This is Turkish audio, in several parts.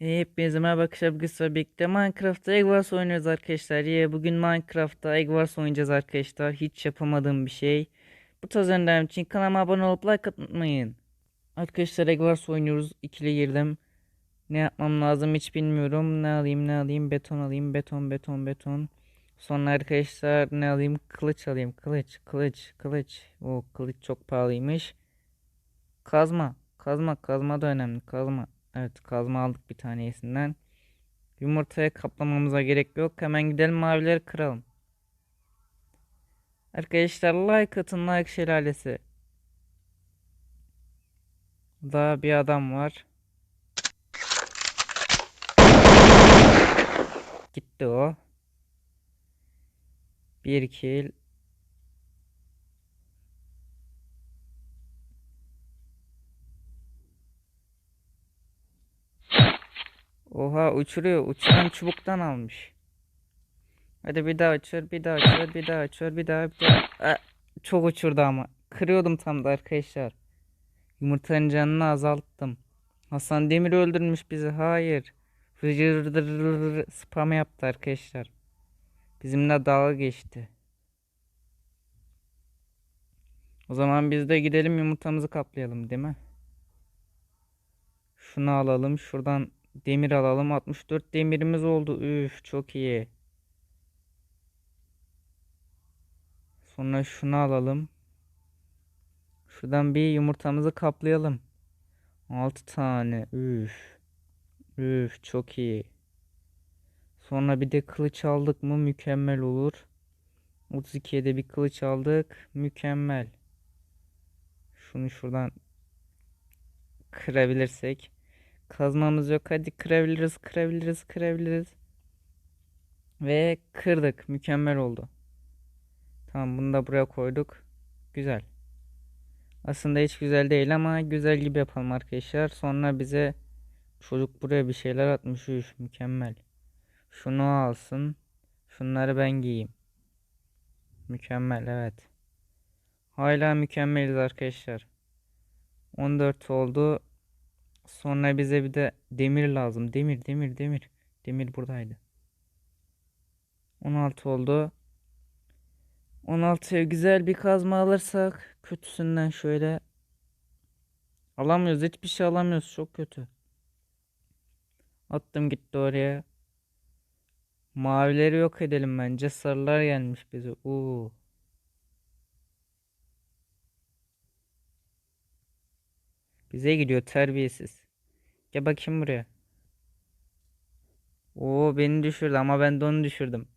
Hepinize merhaba arkadaşlar. Bugün sizlerle Minecraft'ta Egg Wars oynuyoruz arkadaşlar. Ya bugün Minecraft'ta Egg Wars oynayacağız arkadaşlar. Hiç yapamadığım bir şey. Bu tarz önerilerim için kanalıma abone olup like atmayın. Arkadaşlar Egg Wars oynuyoruz. İkili girdim. Ne yapmam lazım hiç bilmiyorum. Ne alayım ne alayım. Beton alayım. Beton beton beton. Sonra arkadaşlar ne alayım? Kılıç alayım. Kılıç kılıç kılıç. O kılıç çok pahalıymış. Kazma. Kazma kazma da önemli. Kazma. Evet kazma aldık bir tanesinden. Yumurtaya kaplamamıza gerek yok. Hemen gidelim mavileri kıralım. Arkadaşlar like atın like şelalesi. Daha bir adam var. Gitti o. Bir kill. Oha uçuruyor. Uçuran çubuktan almış. Hadi bir daha uçur, bir daha uçur, bir daha uçur, bir daha, bir daha. Aa, çok uçurdu ama. Kırıyordum tam da arkadaşlar. Yumurtanın canını azalttım. Hasan Demir öldürmüş bizi. Hayır. Fıcırdır spam yaptı arkadaşlar. Bizimle dalga geçti. O zaman biz de gidelim yumurtamızı kaplayalım değil mi? Şunu alalım. Şuradan demir alalım. 64 demirimiz oldu. Üf çok iyi. Sonra şunu alalım. Şuradan bir yumurtamızı kaplayalım. 6 tane. Üf. Üf çok iyi. Sonra bir de kılıç aldık mı mükemmel olur. 32'ye de bir kılıç aldık. Mükemmel. Şunu şuradan kırabilirsek. Kazmamız yok. Hadi kırabiliriz, kırabiliriz, kırabiliriz. Ve kırdık. Mükemmel oldu. Tamam bunu da buraya koyduk. Güzel. Aslında hiç güzel değil ama güzel gibi yapalım arkadaşlar. Sonra bize çocuk buraya bir şeyler atmış. Üf, mükemmel. Şunu alsın. Şunları ben giyeyim. Mükemmel evet. Hala mükemmeliz arkadaşlar. 14 oldu. Sonra bize bir de demir lazım. Demir, demir, demir. Demir buradaydı. 16 oldu. 16'ya güzel bir kazma alırsak kötüsünden şöyle alamıyoruz. Hiçbir şey alamıyoruz. Çok kötü. Attım gitti oraya. Mavileri yok edelim bence. Sarılar gelmiş bize. Oo. Bize gidiyor terbiyesiz. Gel bakayım buraya. Oo beni düşürdü ama ben de onu düşürdüm.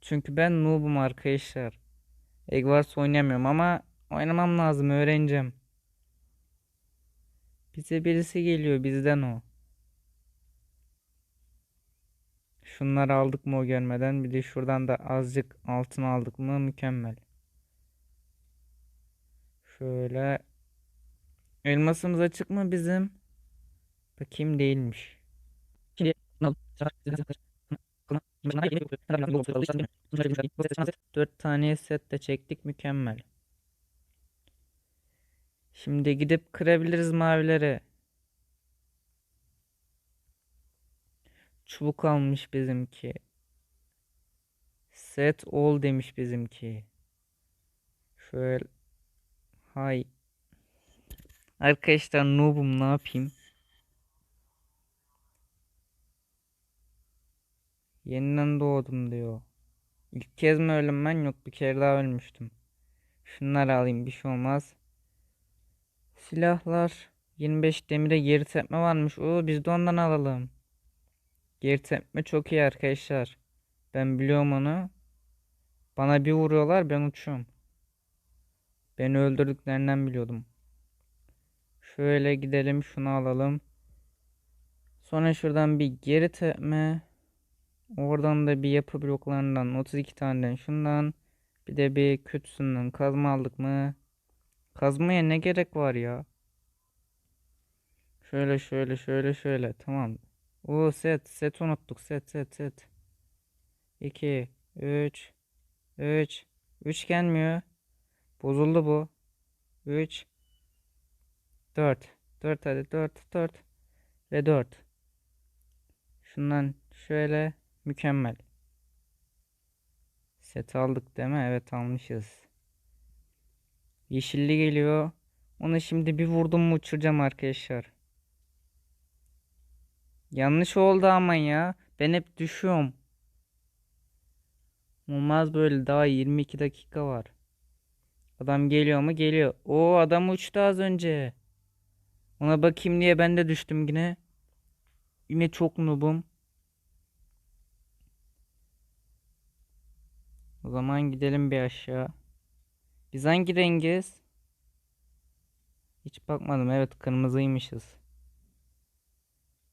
Çünkü ben noob'um arkadaşlar. Egg Wars oynamıyorum ama oynamam lazım öğreneceğim. Bize birisi geliyor bizden o. Şunları aldık mı o gelmeden bir de şuradan da azıcık altın aldık mı mükemmel. Şöyle elmasımız açık mı bizim? Bakayım değilmiş. Şimdi Dört tane set de çektik mükemmel. Şimdi gidip kırabiliriz mavileri. Çubuk almış bizimki. Set all demiş bizimki. Şöyle hay. Arkadaşlar noob'um ne yapayım? Yeniden doğdum diyor. İlk kez mi öldüm ben? Yok bir kere daha ölmüştüm. Şunları alayım bir şey olmaz. Silahlar. 25 demire geri tepme varmış. Oo biz de ondan alalım. Geri tepme çok iyi arkadaşlar. Ben biliyorum onu. Bana bir vuruyorlar ben uçuyorum. Beni öldürdüklerinden biliyordum. Şöyle gidelim şunu alalım. Sonra şuradan bir geri tepme. Oradan da bir yapı bloklarından 32 taneden şundan bir de bir kötüsünden kazma aldık mı? Kazmaya ne gerek var ya? Şöyle şöyle şöyle şöyle tamam. O set set unuttuk set set set. 2 3 3 3 gelmiyor. Bozuldu bu. 3 4 4 hadi 4 4 ve 4. Şundan şöyle mükemmel. Set aldık değil mi? Evet almışız. Yeşilli geliyor. Onu şimdi bir vurdum mu uçuracağım arkadaşlar. Yanlış oldu ama ya. Ben hep düşüyorum. Olmaz böyle daha 22 dakika var. Adam geliyor mu? Geliyor. O adam uçtu az önce. Ona bakayım diye ben de düştüm yine. Yine çok noobum. O zaman gidelim bir aşağı. Biz hangi rengiz? Hiç bakmadım. Evet kırmızıymışız.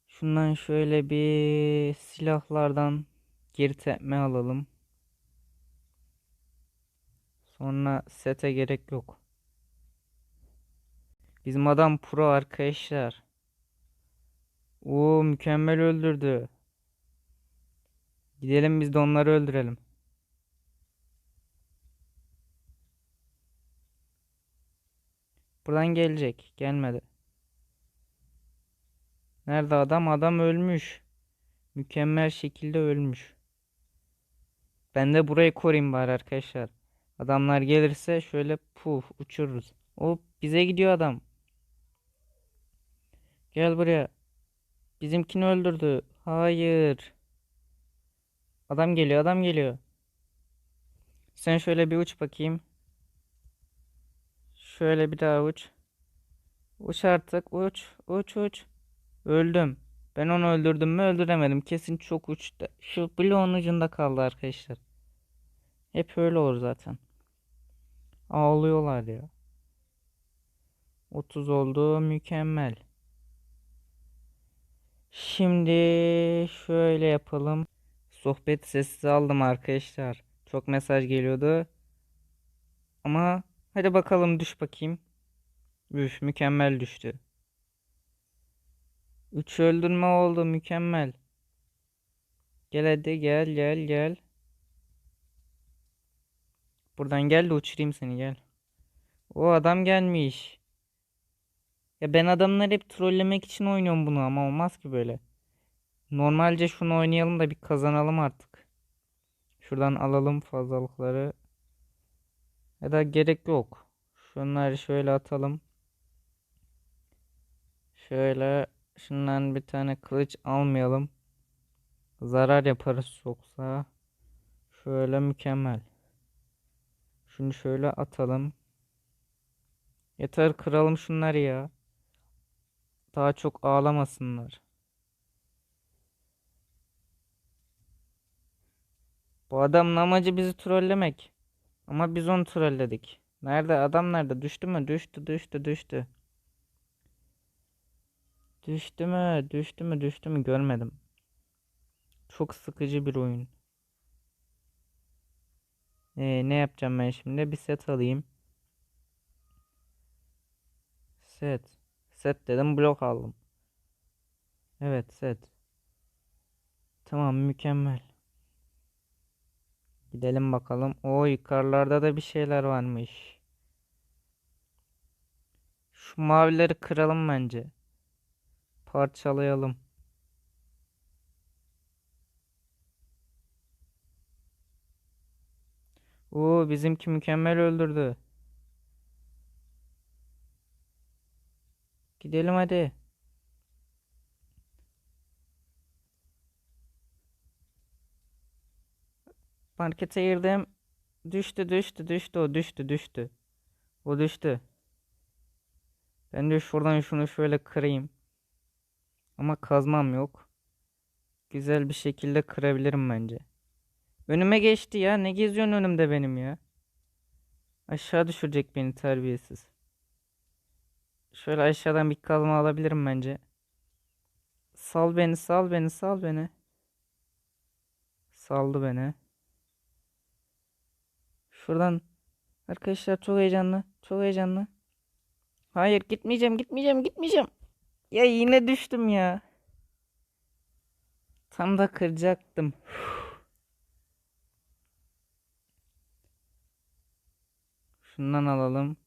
Şundan şöyle bir silahlardan geri tepme alalım. Sonra sete gerek yok. Bizim adam pro arkadaşlar. Oo mükemmel öldürdü. Gidelim biz de onları öldürelim. Buradan gelecek. Gelmedi. Nerede adam? Adam ölmüş. Mükemmel şekilde ölmüş. Ben de burayı koruyayım bari arkadaşlar. Adamlar gelirse şöyle puf uçururuz. O bize gidiyor adam. Gel buraya. Bizimkini öldürdü. Hayır. Adam geliyor, adam geliyor. Sen şöyle bir uç bakayım. Şöyle bir daha uç. Uç artık. Uç. Uç uç. Öldüm. Ben onu öldürdüm mü öldüremedim. Kesin çok uçtu. Şu bloğun ucunda kaldı arkadaşlar. Hep öyle olur zaten. Ağlıyorlar ya. 30 oldu. Mükemmel. Şimdi şöyle yapalım. Sohbet sessiz aldım arkadaşlar. Çok mesaj geliyordu. Ama hadi bakalım düş bakayım. Üf mükemmel düştü. 3 öldürme oldu mükemmel. Gel hadi gel gel gel. Buradan gel de uçurayım seni gel. O adam gelmiş. Ya ben adamları hep trollemek için oynuyorum bunu ama olmaz ki böyle. Normalce şunu oynayalım da bir kazanalım artık. Şuradan alalım fazlalıkları. Ya da gerek yok. Şunları şöyle atalım. Şöyle şundan bir tane kılıç almayalım. Zarar yaparız yoksa. Şöyle mükemmel. Şunu şöyle atalım. Yeter kıralım şunları ya. Daha çok ağlamasınlar. Bu adamın amacı bizi trollemek. Ama biz onu trolledik. Nerede? Adam nerede? Düştü mü? Düştü, düştü, düştü. Düştü mü? Düştü mü? Düştü mü? Görmedim. Çok sıkıcı bir oyun. Ee, ne yapacağım ben şimdi? Bir set alayım. Set. Set dedim blok aldım. Evet set. Tamam mükemmel. Gidelim bakalım. O yukarılarda da bir şeyler varmış. Şu mavileri kıralım bence. Parçalayalım. Oo bizimki mükemmel öldürdü. Gidelim hadi. Markete girdim. Düştü düştü düştü o düştü düştü. O düştü. Ben de şuradan şunu şöyle kırayım. Ama kazmam yok. Güzel bir şekilde kırabilirim bence. Önüme geçti ya. Ne geziyorsun önümde benim ya? Aşağı düşürecek beni terbiyesiz. Şöyle aşağıdan bir kazma alabilirim bence. Sal beni, sal beni, sal beni. Saldı beni. Şuradan arkadaşlar çok heyecanlı, çok heyecanlı. Hayır, gitmeyeceğim, gitmeyeceğim, gitmeyeceğim. Ya yine düştüm ya. Tam da kıracaktım. Şundan alalım.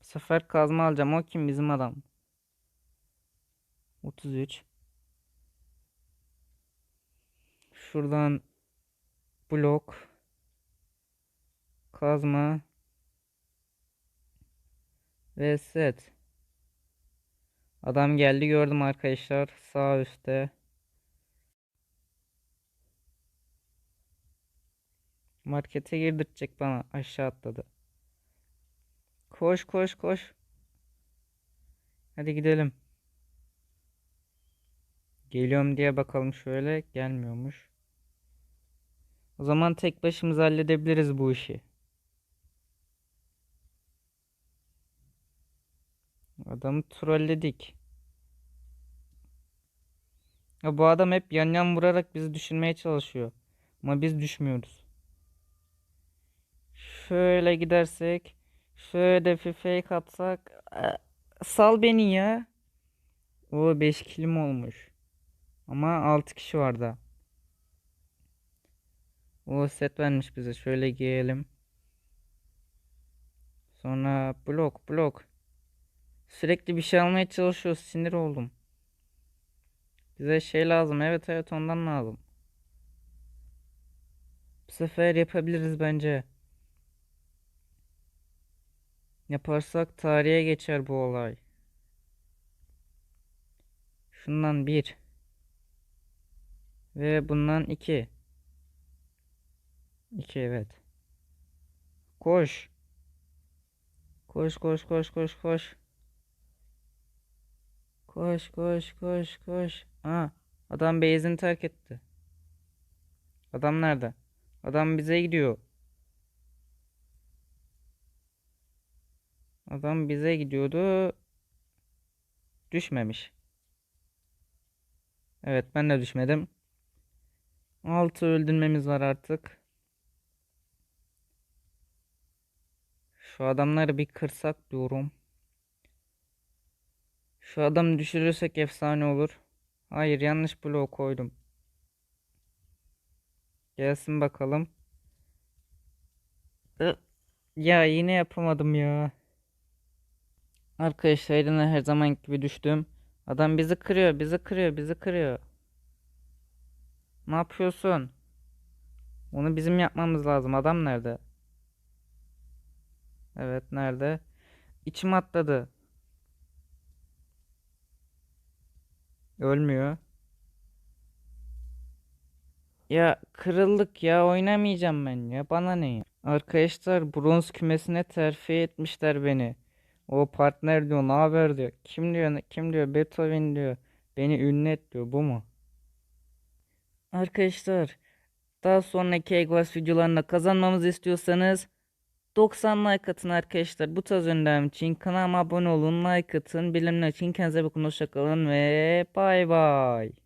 Bu sefer kazma alacağım. O kim bizim adam? 33. Şuradan blok. Kazma. Ve set. Adam geldi gördüm arkadaşlar. Sağ üstte. Markete girdirecek bana. Aşağı atladı. Koş koş koş. Hadi gidelim. Geliyorum diye bakalım şöyle. Gelmiyormuş. O zaman tek başımıza halledebiliriz bu işi. Adamı trolledik. Ya bu adam hep yan yan vurarak bizi düşürmeye çalışıyor. Ama biz düşmüyoruz. Şöyle gidersek. Şöyle bir fake atsak. Aa, Sal beni ya. O 5 kilim olmuş. Ama 6 kişi var da. O set vermiş bize. Şöyle giyelim. Sonra blok blok. Sürekli bir şey almaya çalışıyoruz. Sinir oldum. Bize şey lazım. Evet evet ondan lazım. Bu sefer yapabiliriz bence. Yaparsak tarihe geçer bu olay. Şundan bir. Ve bundan iki. İki evet. Koş. Koş koş koş koş koş. Koş koş koş koş. Aa, adam base'ini terk etti. Adam nerede? Adam bize gidiyor. Adam bize gidiyordu. Düşmemiş. Evet ben de düşmedim. 6 öldürmemiz var artık. Şu adamları bir kırsak diyorum. Şu adamı düşürürsek efsane olur. Hayır yanlış bloğu koydum. Gelsin bakalım. Ya yine yapamadım ya. Arkadaşlar yine her zaman gibi düştüm. Adam bizi kırıyor, bizi kırıyor, bizi kırıyor. Ne yapıyorsun? Onu bizim yapmamız lazım. Adam nerede? Evet, nerede? İçim atladı. Ölmüyor. Ya kırıldık ya oynamayacağım ben ya. Bana ne ya? Arkadaşlar bronz kümesine terfi etmişler beni. O partner diyor, ne haber diyor. Kim diyor, kim diyor, Beethoven diyor. Beni ünlü et diyor, bu mu? Arkadaşlar, daha sonraki Egos videolarında kazanmamızı istiyorsanız 90 like atın arkadaşlar. Bu tarz önerim için kanalıma abone olun, like atın. Bildirimler için kendinize bakın, hoşça kalın ve bay bay.